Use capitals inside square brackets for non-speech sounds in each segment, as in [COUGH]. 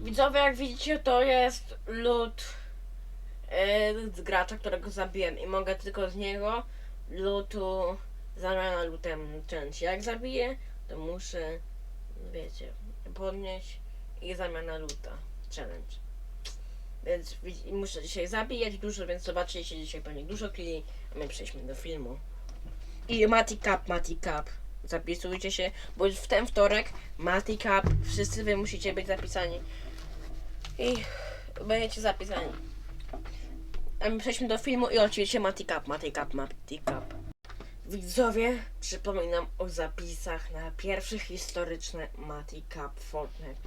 Widzowie, jak widzicie, to jest lód z gracza, którego zabiłem i mogę tylko z niego lutu zamiana lutem część. Jak zabiję, to muszę, wiecie, podnieść i zamiana luta challenge. Więc muszę dzisiaj zabijać dużo, więc zobaczycie dzisiaj pewnie dużo killi, a my przejdźmy do filmu. I Mati Cup, Mati Cup. Zapisujcie się, bo w ten wtorek Mati Cup, wszyscy wy musicie być zapisani. I będziecie zapisani. A my przejdźmy do filmu i oczywiście Mati Cup, Mati Cup, Mati Cup. Widzowie, przypominam o zapisach na pierwszy historyczny Mati Cup Fortnite.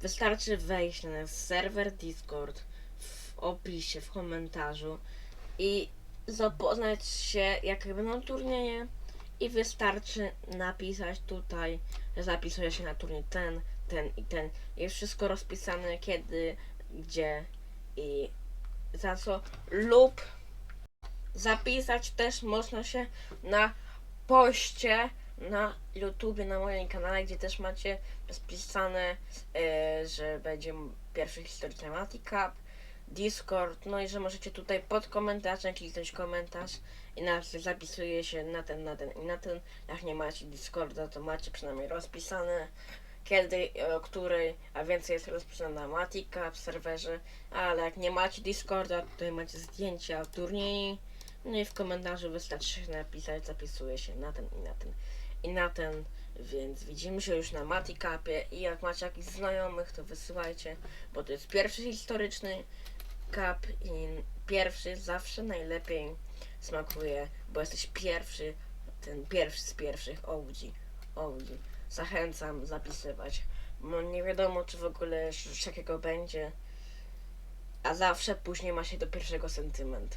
Wystarczy wejść na serwer Discord w opisie, w komentarzu i zapoznać się, jakie będą turnieje i wystarczy napisać tutaj, że zapisuje się na turniej ten, ten i ten. Jest wszystko rozpisane kiedy, gdzie i za co lub zapisać też można się na poście na YouTubie, na moim kanale, gdzie też macie rozpisane, e, że będzie pierwszy historyczny Mati Cup, Discord, no i że możecie tutaj pod komentarzem kliknąć komentarz i na zapisuje się na ten, na ten i na ten. Jak nie macie Discorda, to macie przynajmniej rozpisane kiedy, e, o której, a więcej jest rozpisane na Matika w serwerze, ale jak nie macie Discorda, to macie zdjęcia turniej, no i w komentarzu wystarczy napisać, zapisuje się na ten i na ten i na ten, więc widzimy się już na Matikapie i jak macie jakichś znajomych, to wysyłajcie, bo to jest pierwszy historyczny kap i pierwszy zawsze najlepiej smakuje, bo jesteś pierwszy, ten pierwszy z pierwszych Audi. Audi. Zachęcam zapisywać. No nie wiadomo, czy w ogóle już jakiego będzie, a zawsze później ma się do pierwszego sentyment.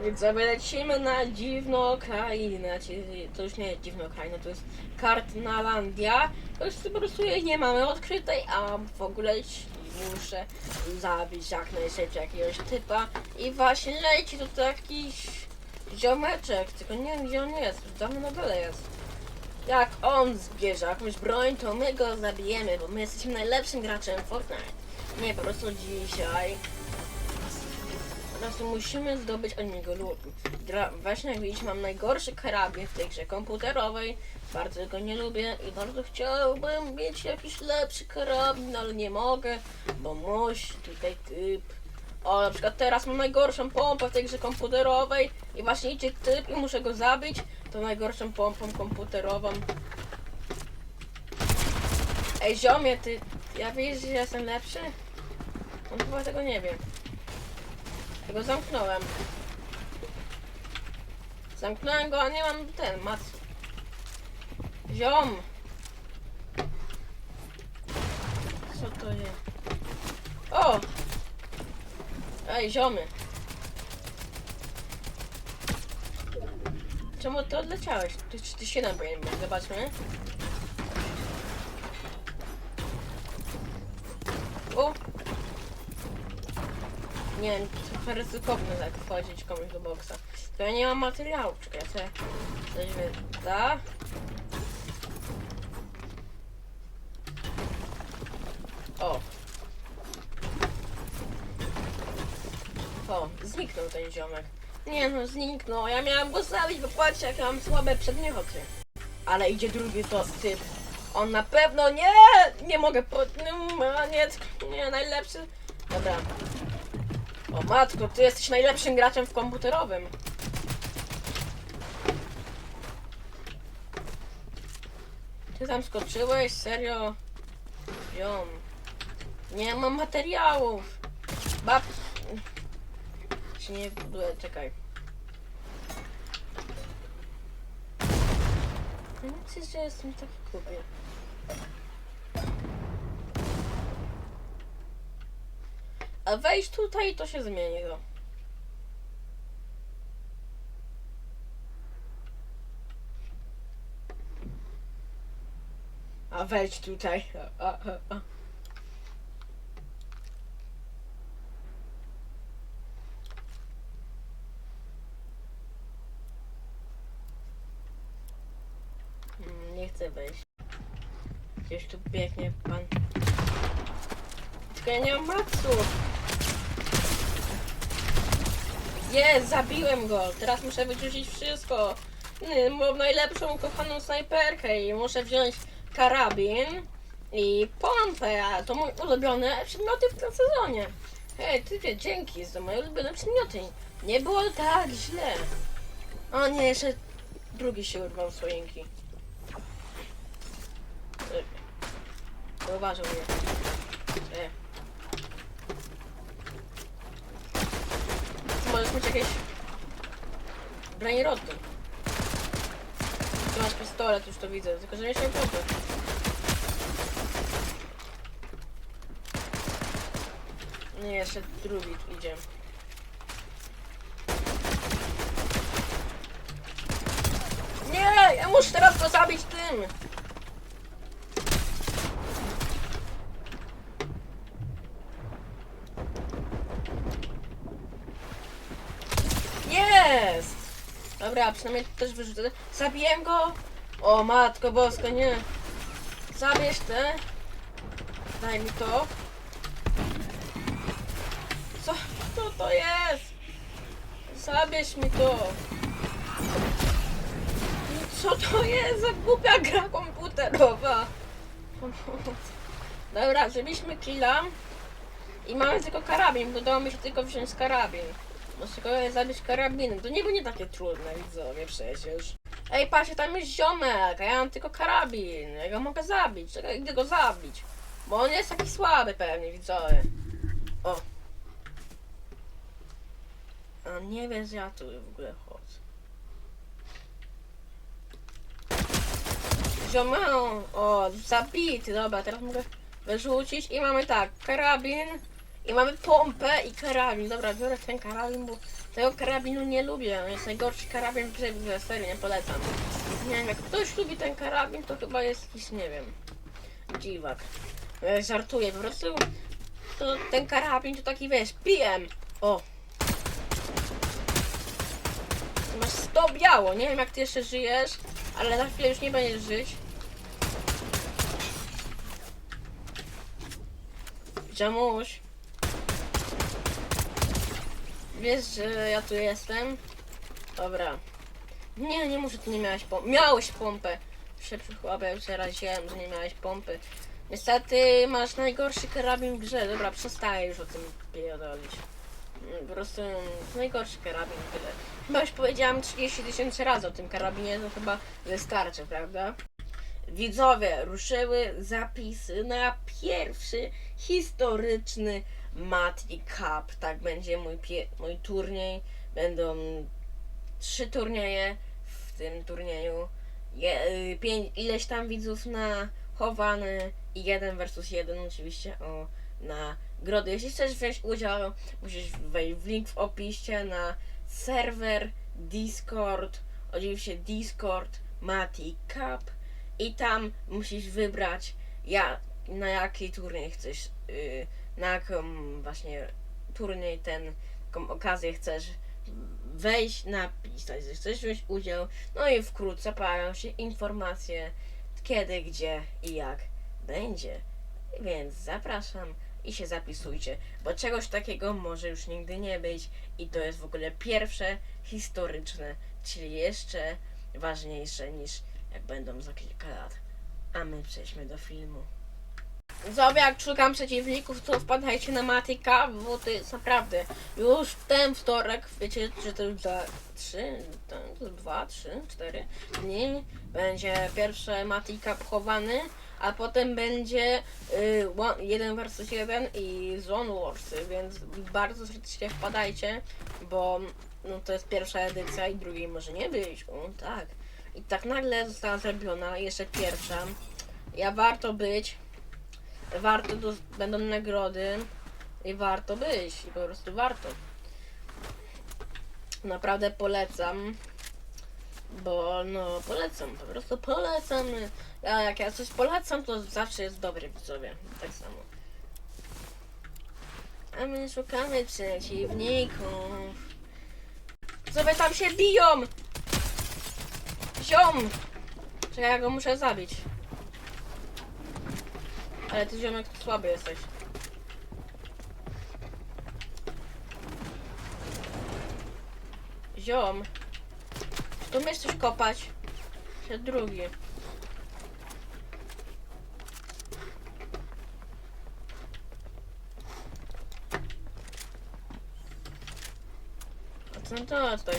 Więc lecimy na dziwną krainę. Czyli To już nie jest dziwna kraina, to jest Kartnalandia. To już po prostu jej nie mamy odkrytej, a w ogóle muszę zabić jak najszybciej jakiegoś typa. I właśnie leci to jakiś ziomeczek, tylko nie wiem gdzie on jest, dawno na dole jest. Jak on zbierze jakąś broń, to my go zabijemy, bo my jesteśmy najlepszym graczem Fortnite. Nie, po prostu dzisiaj po prostu musimy zdobyć od niego lód. Właśnie jak widzicie, mam najgorszy karabin w tej grze komputerowej. Bardzo go nie lubię i bardzo chciałbym mieć jakiś lepszy karabin, ale nie mogę, bo musi tutaj typ. O, na przykład teraz mam najgorszą pompę w tej grze komputerowej i właśnie idzie typ i muszę go zabić tą najgorszą pompą komputerową. Ej, ziomie, ty, ja wiesz, że jestem lepszy? On chyba tego nie wie. Ja go zamknąłem. Zamknąłem go, a nie mam ten, mac. Ziom! Co to jest? O! Ej, ziomy! Czemu ty odleciałeś? Ty, ty się nam być, zobaczmy. O! Nie wiem, trochę ryzykowne tak wchodzić komuś do boksa. To ja nie mam materiału, czekaj, ja sobie coś wyda. O. O, zniknął ten ziomek. Nie no, zniknął. Ja miałem go zabić, bo patrzcie, jak ja mam słabe przedmioty. Ale idzie drugi to typ. On na pewno nie! Nie mogę pod... Nie, nie, nie, najlepszy. Dobra. O matko, ty jesteś najlepszym graczem w komputerowym. Ty tam skoczyłeś? Serio? Ziom. Nie mam materiałów. Bab... Się nie buduję, czekaj. Ja chcę, że jestem taki kupię. A wejść tutaj to się zmieni to. A wejdź tutaj. A, a, a, a. Mm, Nie chcę wejść. Gdzieś tu biegnie pan. tylko ja nie mam maksów. Jest, zabiłem go. Teraz muszę wyrzucić wszystko. Mam najlepszą, kochaną snajperkę i muszę wziąć karabin i pompę, a to mój ulubione przedmioty w tym sezonie. Hej, ty wie, dzięki za moje ulubione przedmioty. Nie było tak źle. O nie, jeszcze drugi się urwał z choinki. Zauważył mnie. E. Ty Możesz mieć jakieś... Broń roty. Ty masz pistolet, już to widzę, tylko że nie się pompę. Nie, jeszcze drugi idzie. Nie, ja muszę teraz go zabić tym. Jest! Dobra, przynajmniej też wyrzucę. Zabiłem go! O matko bosko, nie! Zabierz te. Daj mi to. Co? Co to jest? Zabierz mi to. Co to jest za głupia gra komputerowa? Dobra, zrobiliśmy killa. I mamy tylko karabin, udało mi się tylko wziąć karabin. Muszę tylko zabić karabinem. To nie nie takie trudne, widzowie, przecież. Ej, patrzcie, tam jest ziomek, a ja mam tylko karabin. Ja go mogę zabić, czekaj, idę go zabić. Bo on jest taki słaby pewnie, widzowie. O. A nie wiem, ja tu w ogóle chodzę. Ziomę, o, zabity, dobra, teraz mogę wyrzucić i mamy tak, karabin i mamy pompę i karabin. Dobra, biorę ten karabin, bo tego karabinu nie lubię. Jest najgorszy karabin w grze, serio, nie polecam. Nie wiem, jak ktoś lubi ten karabin, to chyba jest jakiś, nie wiem, dziwak. Żartuję, po prostu to ten karabin to taki, wiesz, pijem. O. Masz 100 biało, nie wiem jak ty jeszcze żyjesz, ale na chwilę już nie będziesz żyć. Jamuś. Wiesz, że ja tu jestem? Dobra. Nie, nie muszę, ty nie miałeś pompy. Miałeś pompę. Już się raziłem, że nie miałeś pompy. Niestety masz najgorszy karabin w grze. Dobra, przestaję już o tym pierdolić. Po prostu najgorszy karabin tyle. Chyba już powiedziałam 30 tysięcy razy o tym karabinie, to chyba wystarczy, prawda? Widzowie, ruszyły zapisy na pierwszy historyczny Mati Cup. Tak będzie mój, mój turniej. Będą trzy turnieje w tym turnieju. Je, y, pięć, ileś tam widzów na chowany i jeden versus jeden oczywiście o nagrody. Jeśli chcesz wziąć udział, musisz wejść w link w opisie na serwer Discord. Oczywiście Discord Mati Cup i tam musisz wybrać ja, na jaki turniej chcesz, yy, na jaką właśnie turniej ten, taką okazję chcesz wejść, napisać, że chcesz wziąć udział, no i wkrótce pojawią się informacje kiedy, gdzie i jak będzie. Więc zapraszam i się zapisujcie, bo czegoś takiego może już nigdy nie być i to jest w ogóle pierwsze historyczne, czyli jeszcze ważniejsze niż jak będą za kilka lat. A my przejdźmy do filmu. Zobacz, jak szukam przeciwników, to wpadajcie na Matika, bo to jest naprawdę już ten wtorek, wiecie, że to już za trzy, to, to dwa, trzy, cztery dni będzie pierwsze Matika pochowany, a potem będzie y, one- jeden versus jeden i Zone Warsy, więc bardzo serdecznie wpadajcie, bo no, to jest pierwsza edycja i drugiej może nie być, o tak. I tak nagle została zrobiona, jeszcze pierwsza. Ja warto być, warto, do, będą nagrody i warto być, i po prostu warto. Naprawdę polecam, bo no polecam, po prostu polecam. Ja, jak ja coś polecam, to zawsze jest dobre widzowie, tak samo. A my szukamy przeciwników. Sobie tam się biją! Ziom! Czekaj, ja go muszę zabić. Ale ty ziomek słaby jesteś. Ziom. Tu umiesz coś kopać? Czy drugi? A co to tutaj?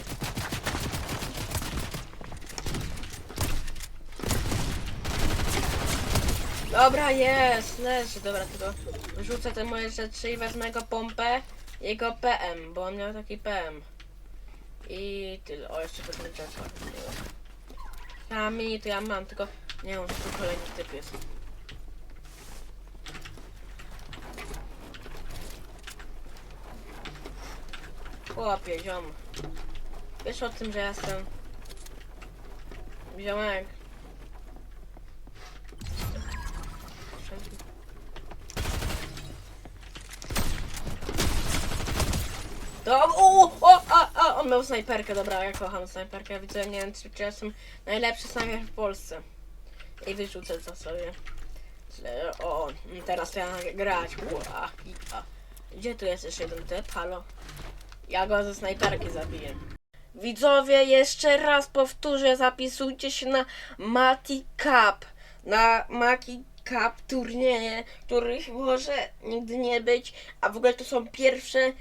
Dobra, jest, leży, dobra, tylko wrzucę te moje rzeczy i wezmę jego pompę, jego PM, bo on miał taki PM. I tyle, o jeszcze pewnie czeka. A mini to ja mam, tylko nie wiem, tu kolejny typ jest. Chłopie, ziom. Wiesz o tym, że ja jestem ziomek. To, o, o, a, a, on miał snajperkę, dobra, ja kocham snajperkę, widzę, nie wiem, czy, czy ja jestem najlepszy snajper w Polsce. I wyrzucę to sobie. O, teraz ja grać. Ua. Gdzie tu jest jeszcze jeden typ? Halo? Ja go ze snajperki zabiję. Widzowie, jeszcze raz powtórzę, zapisujcie się na Mati Cup. Na Mati Cup turnieje, których może nigdy nie być, a w ogóle to są pierwsze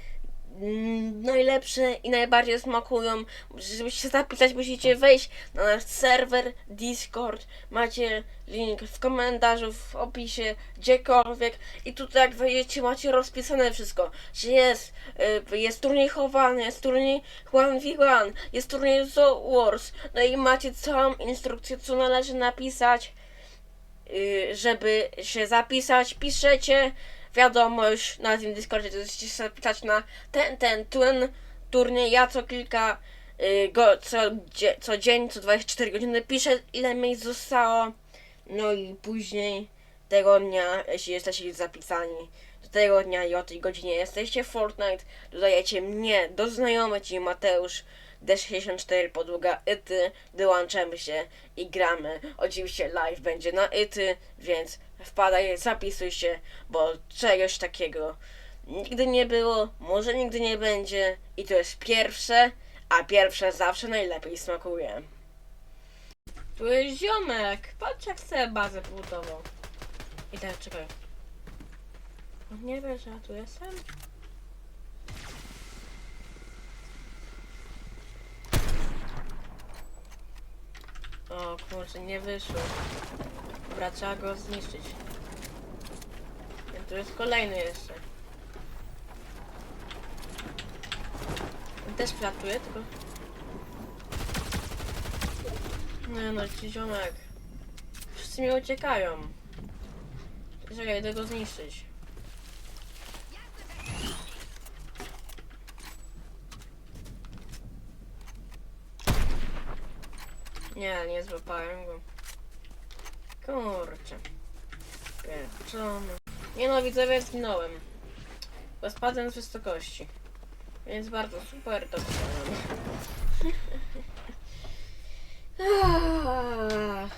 najlepsze i najbardziej smakują. Żeby się zapisać, musicie wejść na nasz serwer Discord. Macie link w komentarzu, w opisie, gdziekolwiek. I tutaj jak wejdziecie, macie rozpisane wszystko. Że jest, y, jest turniej chowany, jest turniej 1v1, jest turniej Zo Wars. No i macie całą instrukcję, co należy napisać y, żeby się zapisać, piszecie wiadomość na tym Discordzie, to jest się na ten, ten, ten turniej. Ja co kilka, y, go, co, dzie, co dzień, co 24 godziny piszę, ile miejsc zostało. No i później tego dnia, jeśli jesteście zapisani, do tego dnia i o tej godzinie jesteście Fortnite, dodajecie mnie do znajomych, czyli Mateusz D64 podłoga Ity, dołączamy się i gramy. Oczywiście live będzie na Ity, więc wpadaj, zapisuj się, bo czegoś takiego nigdy nie było, może nigdy nie będzie i to jest pierwsze, a pierwsze zawsze najlepiej smakuje. Tu jest ziomek, patrz jak sobie bazę budował. I tak, czekaj. On nie wie, że tu jestem? O kurczę, nie wyszło. Dobra, trzeba go zniszczyć. Tu jest kolejny jeszcze. On też flatuje, tylko... Nie no, ci ziomek. Wszyscy mi uciekają. Czekaj, idę go zniszczyć. Nie, nie złapałem go. Kurczę. Pieczony. Nie no, widzowie, zginąłem. Bo spadłem z wysokości. Więc bardzo super. [LAUGHS] Ah.